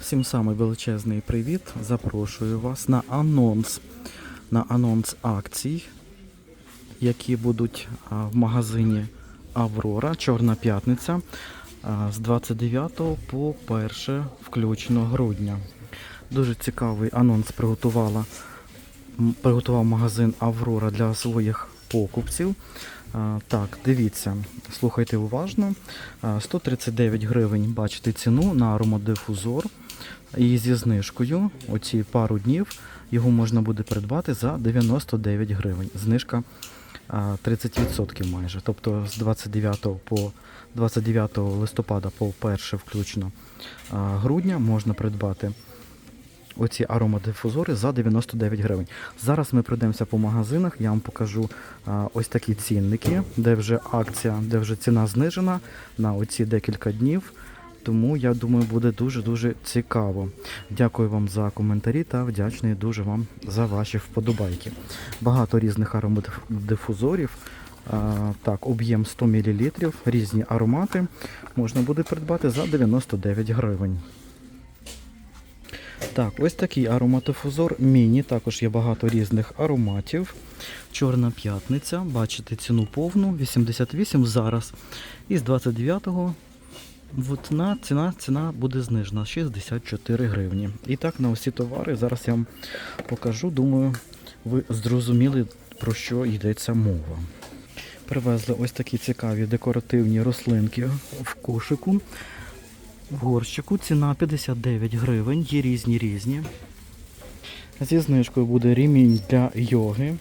Всім самий величезний привіт. Запрошую вас на анонс, на анонс акцій, які будуть в магазині Аврора, Чорна п'ятниця з 29 по 1 включно грудня. Дуже цікавий анонс приготувала, приготував магазин Аврора для своїх покупців. Так, дивіться, слухайте уважно. 139 гривень бачите ціну на аромадифузор. І зі знижкою оці пару днів його можна буде придбати за 99 гривень. Знижка 30% майже. Тобто з 29 по 29 листопада по 1 включно грудня можна придбати оці аромадифузори за 99 гривень. Зараз ми пройдемося по магазинах, я вам покажу ось такі цінники, де вже акція, де вже ціна знижена на оці декілька днів. Тому я думаю, буде дуже-дуже цікаво. Дякую вам за коментарі та вдячний дуже вам за ваші вподобайки. Багато різних аромадифузорів. Так, об'єм 100 мл, різні аромати можна буде придбати за 99 гривень. Так, ось такий ароматифузор міні. Також є багато різних ароматів. Чорна п'ятниця. Бачите ціну повну 88 зараз. І з 29-го от на ціна, ціна буде знижена 64 гривні. І так на усі товари зараз я вам покажу. Думаю, ви зрозуміли, про що йдеться мова. Привезли ось такі цікаві декоративні рослинки в кошику. В горщику ціна 59 гривень, є різні різні. Зі знижкою буде ремінь для йоги.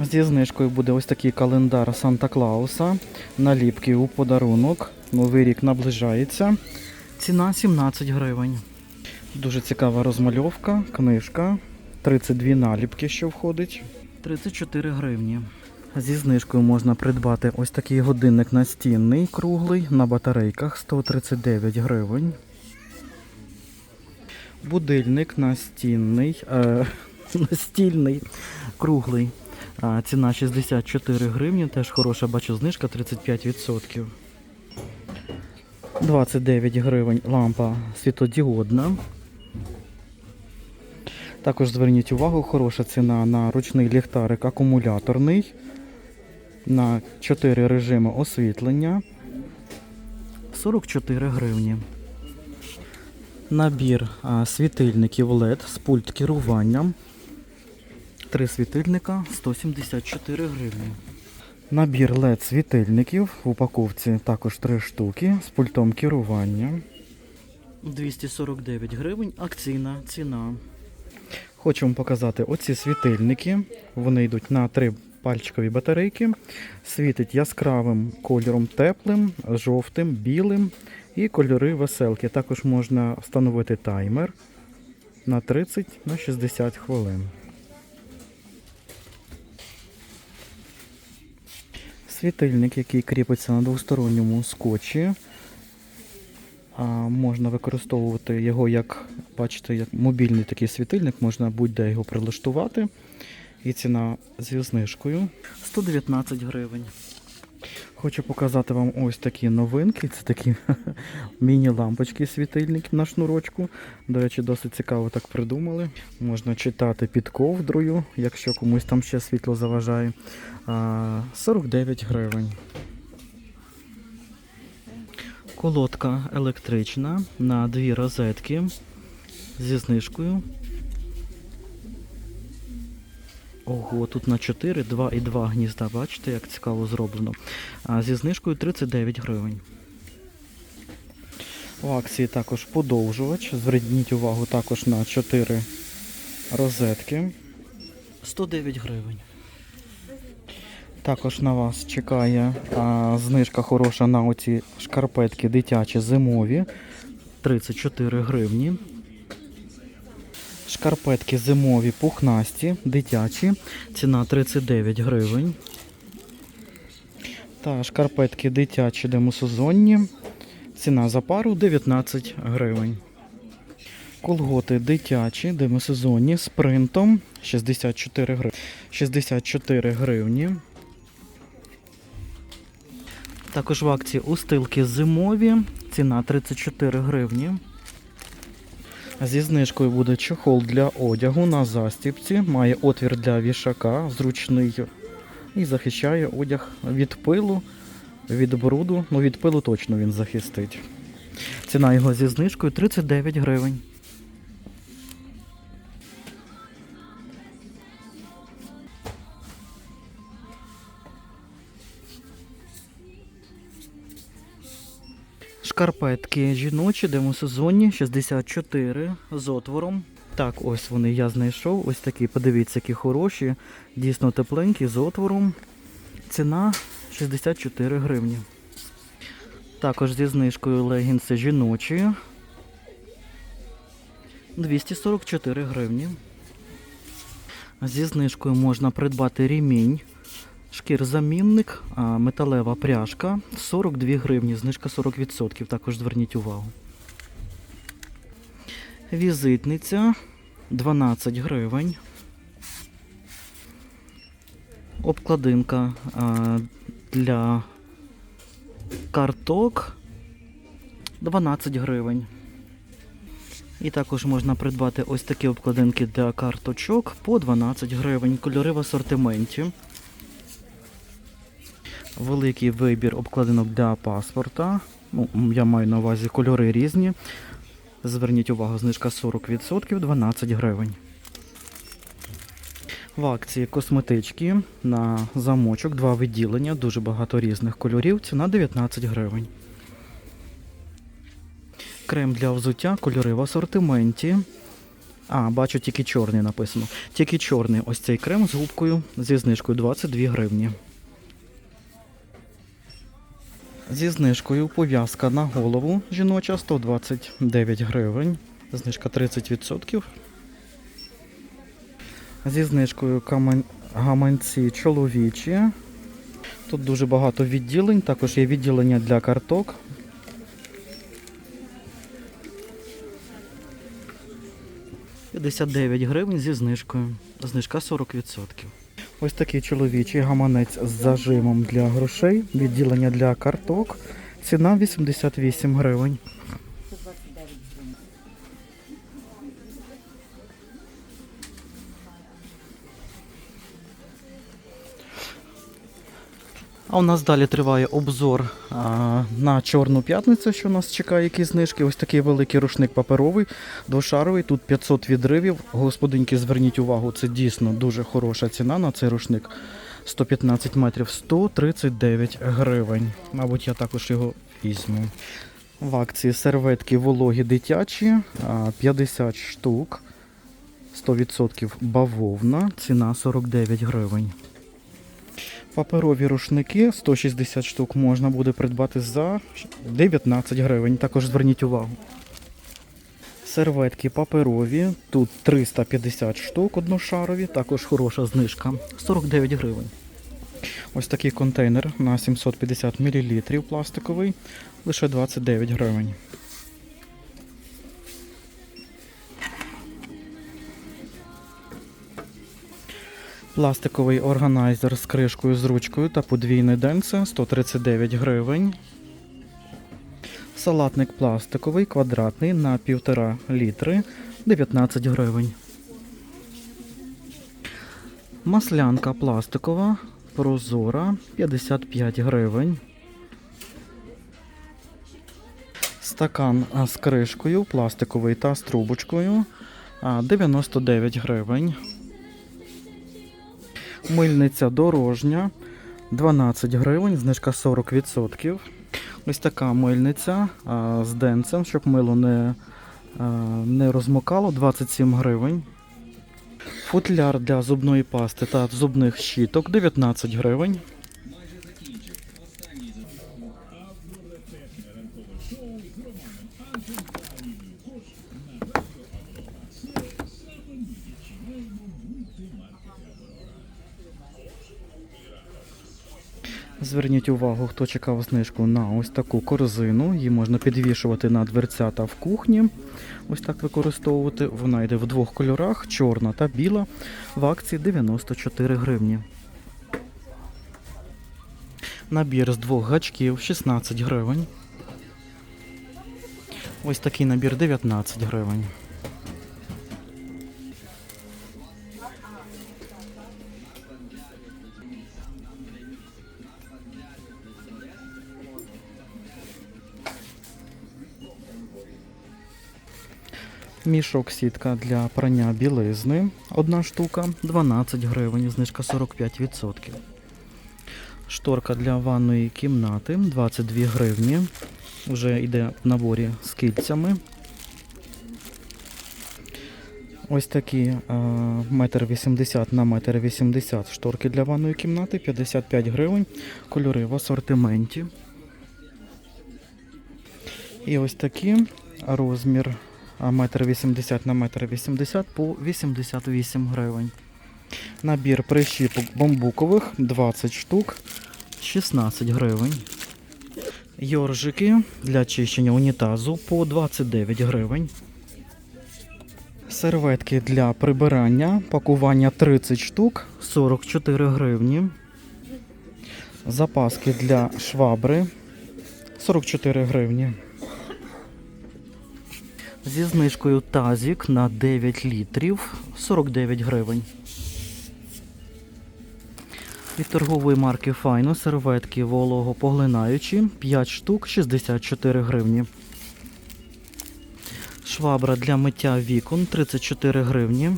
Зі знижкою буде ось такий календар Санта Клауса. Наліпки у подарунок. Новий рік наближається. Ціна 17 гривень. Дуже цікава розмальовка, книжка. 32 наліпки, що входить. 34 гривні. Зі знижкою можна придбати ось такий годинник настінний, круглий, на батарейках 139 гривень. Будильник настінний, е, настільний, круглий. Ціна 64 гривні, теж хороша бачу знижка 35%. 29 гривень лампа світодіодна. Також зверніть увагу, хороша ціна на ручний ліхтарик акумуляторний на 4 режими освітлення 44 гривні. Набір світильників LED з пульт керуванням. Три світильника 174 гривні. Набір LED світильників в упаковці також 3 штуки з пультом керування. 249 гривень акційна ціна. Хочу вам показати оці світильники. Вони йдуть на три пальчикові батарейки. Світить яскравим кольором теплим, жовтим, білим і кольори веселки. Також можна встановити таймер на 30 на 60 хвилин. Світильник, який кріпиться на двосторонньому скотчі. А, можна використовувати його як, бачите, як мобільний такий світильник, можна будь-де його прилаштувати. І ціна зі знижкою 119 гривень. Хочу показати вам ось такі новинки. Це такі міні-лампочки світильник на шнурочку. До речі, досить цікаво так придумали. Можна читати під ковдрою, якщо комусь там ще світло заважає. 49 гривень. Колодка електрична на дві розетки зі знижкою. Ого, тут на 4, 2 і 2 гнізда, бачите, як цікаво зроблено. А зі знижкою 39 гривень. У акції також подовжувач. Зверніть увагу також на 4 розетки. 109 гривень. Також на вас чекає а, знижка хороша на оці шкарпетки дитячі зимові. 34 гривні. Шкарпетки зимові пухнасті, дитячі. Ціна 39 гривень. Та шкарпетки дитячі демосезонні. Ціна за пару 19 гривень. Колготи дитячі, демосезонні з принтом 64 гривні. 64 гривні. Також в акції устилки зимові. Ціна 34 гривні. Зі знижкою буде чохол для одягу на застіпці. Має отвір для вішака, зручний і захищає одяг від пилу, від бруду. Ну, від пилу точно він захистить. Ціна його зі знижкою 39 гривень. Шкарпетки жіночі, демосезонні, 64 з отвором. Так, ось вони я знайшов. Ось такі, подивіться, які хороші, дійсно тепленькі з отвором. Ціна 64 гривні. Також зі знижкою легінси жіночі. 244 гривні. Зі знижкою можна придбати ремінь. Шкірзамінник, металева пряжка 42 гривні, знижка 40%, також зверніть увагу. Візитниця 12 гривень. Обкладинка для карток 12 гривень. І також можна придбати ось такі обкладинки для карточок по 12 гривень. Кольори в асортименті. Великий вибір обкладинок для паспорта. Ну, я маю на увазі кольори різні. Зверніть увагу, знижка 40%, 12 гривень. В акції косметички на замочок, два відділення, дуже багато різних кольорів. Ціна 19 гривень. Крем для взуття, кольори в асортименті. А, бачу, тільки чорний написано. Тільки чорний ось цей крем з губкою зі знижкою 22 гривні. Зі знижкою пов'язка на голову жіноча 129 гривень. Знижка 30%. Зі знижкою гаманці чоловічі. Тут дуже багато відділень, також є відділення для карток. «59 гривень зі знижкою. Знижка 40%. Ось такий чоловічий гаманець з зажимом для грошей, відділення для карток. Ціна 88 гривень. А у нас далі триває обзор а, на Чорну п'ятницю, що нас чекає, які знижки. Ось такий великий рушник паперовий, двошаровий, тут 500 відривів. Господинки, зверніть увагу, це дійсно дуже хороша ціна на цей рушник. 115 метрів 139 гривень. Мабуть, я також його візьму. В акції серветки вологі дитячі, 50 штук, 100% бавовна, ціна 49 гривень. Паперові рушники 160 штук можна буде придбати за 19 гривень. Також зверніть увагу. Серветки паперові. Тут 350 штук одношарові, також хороша знижка. 49 гривень. Ось такий контейнер на 750 мл пластиковий, лише 29 гривень. Пластиковий органайзер з кришкою з ручкою та подвійне денце 139 гривень. Салатник пластиковий, квадратний на 1,5 літри 19 гривень. Маслянка пластикова, прозора 55 гривень. Стакан з кришкою, пластиковий та з трубочкою 99 гривень. Мильниця дорожня 12 гривень, знижка 40%. Ось така мильниця а, з денцем, щоб мило не, а, не розмокало, 27 гривень. Футляр для зубної пасти та зубних щіток 19 гривень. Зверніть увагу, хто чекав знижку на ось таку корзину. Її можна підвішувати на дверцята в кухні. Ось так використовувати. Вона йде в двох кольорах: чорна та біла. В акції 94 гривні. Набір з двох гачків 16 гривень. Ось такий набір 19 гривень. Мішок сітка для прання білизни. Одна штука 12 гривень, знижка 45%. Шторка для ванної кімнати 22 гривні. Вже йде в наборі з кільцями. Ось такі е, метр вісімдесят на метр вісімдесят шторки для ванної кімнати 55 гривень. Кольори в асортименті. І ось такі розмір а, метр вісімдесят на метр вісімдесят по 88 гривень. Набір прищіпок бамбукових 20 штук 16 гривень. Йоржики для чищення унітазу по 29 гривень. Серветки для прибирання, пакування 30 штук 44 гривні. Запаски для швабри 44 гривні. Зі знижкою тазік на 9 літрів 49 гривень. Від торгової марки Файно серветки вологопоглинаючі 5 штук 64 гривні. Швабра для миття вікон 34 гривні.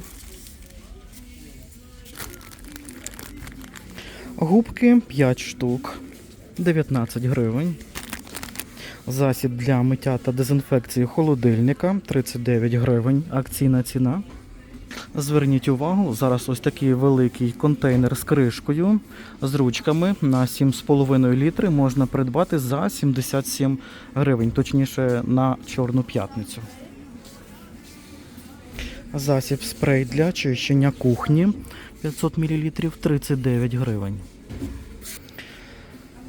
Губки 5 штук 19 гривень. Засіб для миття та дезінфекції холодильника 39 гривень. Акційна ціна. Зверніть увагу, зараз ось такий великий контейнер з кришкою, з ручками на 7,5 літри можна придбати за 77 гривень, точніше на Чорну п'ятницю. Засіб спрей для чищення кухні 500 мл 39 гривень.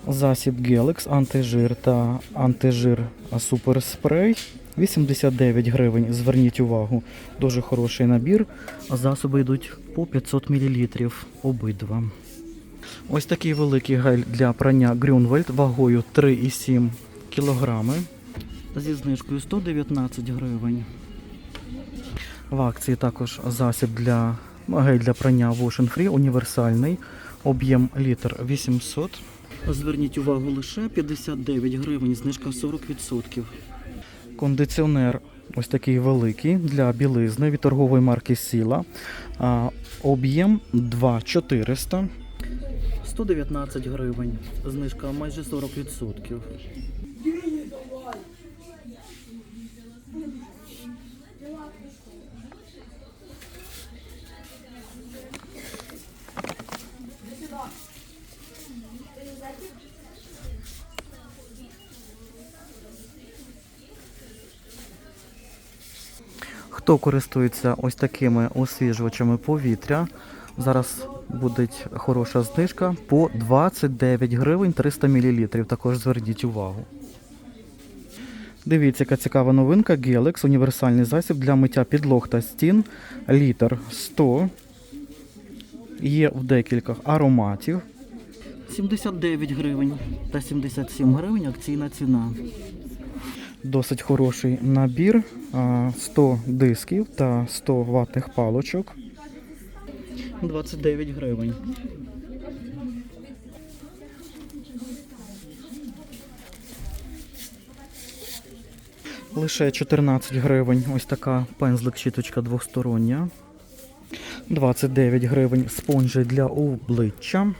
Засіб Гелекс антижир та антижир суперспрей 89 гривень. Зверніть увагу, дуже хороший набір. Засоби йдуть по 500 мл обидва. Ось такий великий гель для прання Грюнвельд вагою 3,7 кг. Зі знижкою 119 гривень. В акції також засіб для гель для прання Wash Free універсальний. Об'єм літр 800. Зверніть увагу лише 59 гривень, знижка 40%. Кондиціонер ось такий великий для білизни від торгової марки Сіла. Об'єм 2400. 119 гривень. Знижка майже 40%. Хто користується ось такими освіжувачами повітря, зараз буде хороша знижка по 29 гривень 300 мл. Також зверніть увагу. Дивіться, яка цікава новинка. Gelex універсальний засіб для миття підлог та стін. Літр 100. Є в декількох ароматів. 79 гривень та 77 гривень акційна ціна. Досить хороший набір. 100 дисків та 100 ватних палочок. 29 гривень. Лише 14 гривень. Ось така пензлик щіточка двостороння. 29 гривень спонжі для обличчя.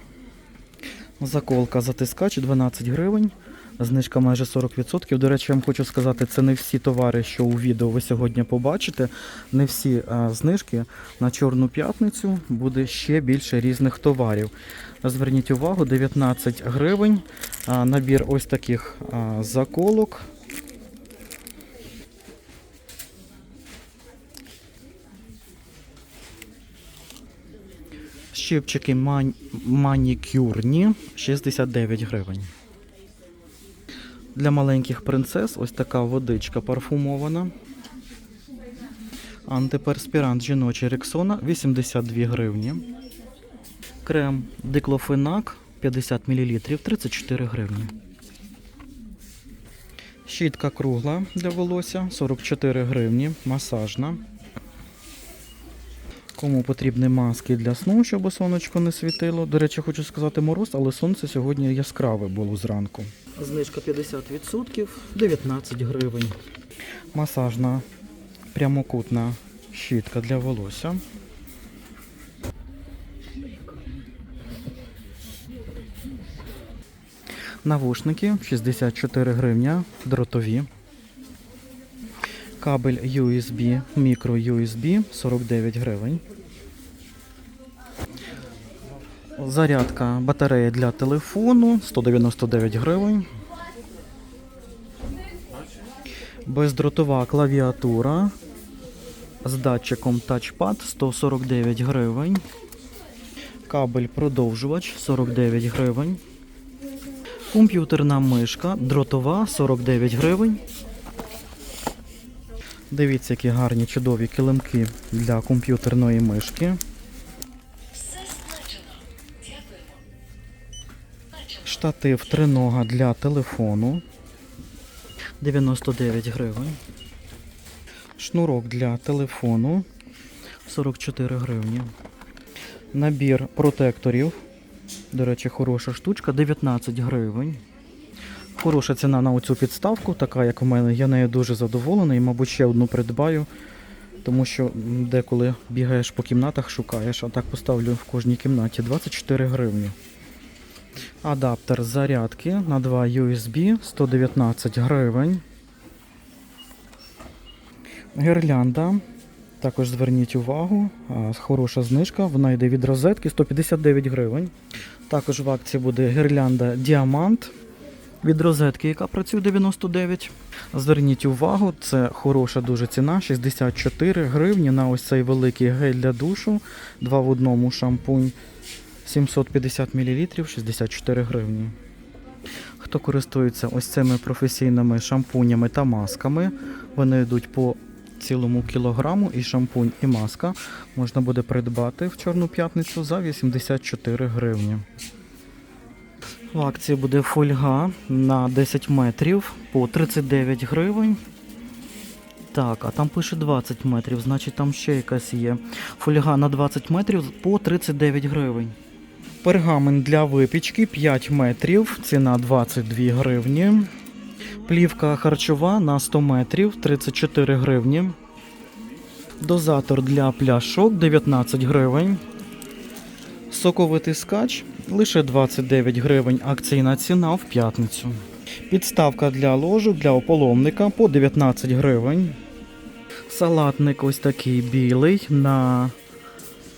Заколка затискач 12 гривень. Знижка майже 40%. До речі, я вам хочу сказати, це не всі товари, що у відео ви сьогодні побачите. Не всі а, знижки на Чорну п'ятницю буде ще більше різних товарів. Зверніть увагу, 19 гривень. А, набір ось таких а, заколок. Щипчики ман... манікюрні 69 гривень. Для маленьких принцес ось така водичка парфумована. Антиперспірант жіночий Рексона 82 гривні. Крем Диклофенак 50 мл 34 гривні. Щітка кругла для волосся 44 гривні, масажна. Кому потрібні маски для сну, щоб сонечко не світило. До речі, хочу сказати мороз, але сонце сьогодні яскраве було зранку. Знижка 50%, 19 гривень. Масажна прямокутна щітка для волосся. Навушники 64 гривня, дротові. Кабель USB, мікро USB 49 гривень. Зарядка батареї для телефону 199 гривень. Бездротова клавіатура з датчиком Touchpad 149 гривень. Кабель продовжувач 49 гривень. Комп'ютерна мишка дротова 49 гривень. Дивіться, які гарні чудові килимки для комп'ютерної мишки. Штатив тринога для телефону 99 гривень. Шнурок для телефону 44 гривні. Набір протекторів. До речі, хороша штучка 19 гривень. Хороша ціна на оцю підставку, така як у мене. Я нею дуже задоволений, мабуть, ще одну придбаю. Тому що деколи бігаєш по кімнатах, шукаєш, а так поставлю в кожній кімнаті 24 гривні. Адаптер зарядки на 2 USB 119 гривень. Гірлянда. Також зверніть увагу, хороша знижка, вона йде від розетки 159 гривень. Також в акції буде гірлянда Діамант від розетки, яка працює 99. Зверніть увагу, це хороша дуже ціна, 64 гривні на ось цей великий гель для душу, два в одному шампунь 750 мл, 64 гривні. Хто користується ось цими професійними шампунями та масками, вони йдуть по цілому кілограму і шампунь, і маска можна буде придбати в Чорну п'ятницю за 84 гривні. В акції буде фольга на 10 метрів по 39 гривень. Так, а там пише 20 метрів, значить там ще якась є. Фольга на 20 метрів по 39 гривень. Пергамент для випічки 5 метрів, ціна 22 гривні. Плівка харчова на 100 метрів 34 гривні. Дозатор для пляшок 19 гривень. Соковитий скач лише 29 гривень. Акційна ціна в п'ятницю. Підставка для ложу для ополовника по 19 гривень. Салатник ось такий білий на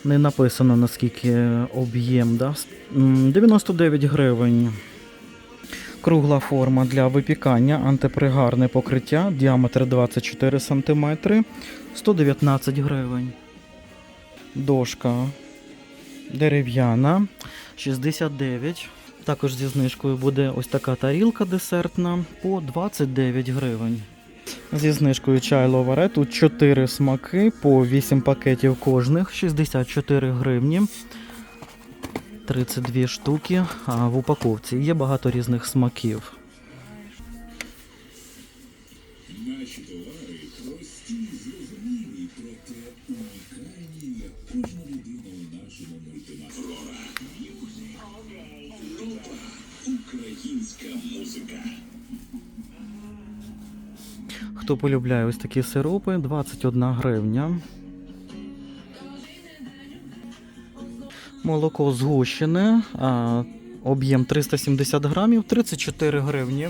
не написано наскільки об'єм. Да? 99 гривень. Кругла форма для випікання, антипригарне покриття, діаметр 24 см, 119 гривень. Дошка дерев'яна, 69. Також зі знижкою буде ось така тарілка десертна по 29 гривень. Зі знижкою чай ловаре. Тут 4 смаки по 8 пакетів кожних, 64 гривні. 32 штуки а в упаковці. Є багато різних смаків. Хто полюбляє ось такі сиропи, 21 гривня. Молоко згущене, об'єм 370 грамів, 34 гривні.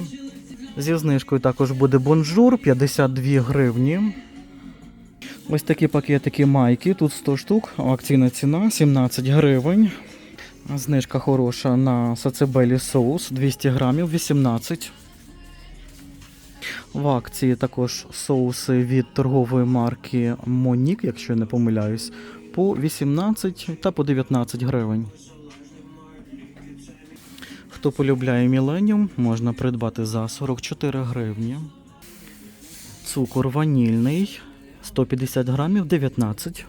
Зі знижкою також буде бонжур, 52 гривні. Ось такі пакетики майки, тут 100 штук, акційна ціна 17 гривень. Знижка хороша на сацебелі соус 200 грамів, 18 в акції також соуси від торгової марки Монік, якщо я не помиляюсь, по 18 та по 19 гривень. Хто полюбляє Міленіум, можна придбати за 44 гривні. Цукор ванільний 150 грамів 19.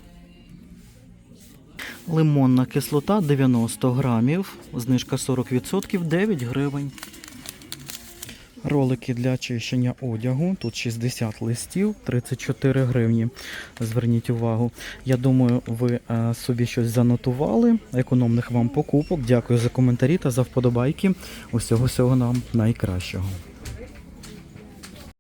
Лимонна кислота 90 грамів. Знижка 40% 9 гривень. Ролики для очищення одягу. Тут 60 листів, 34 гривні. Зверніть увагу. Я думаю, ви е, собі щось занотували. Економних вам покупок. Дякую за коментарі та за вподобайки. Усього всього нам найкращого.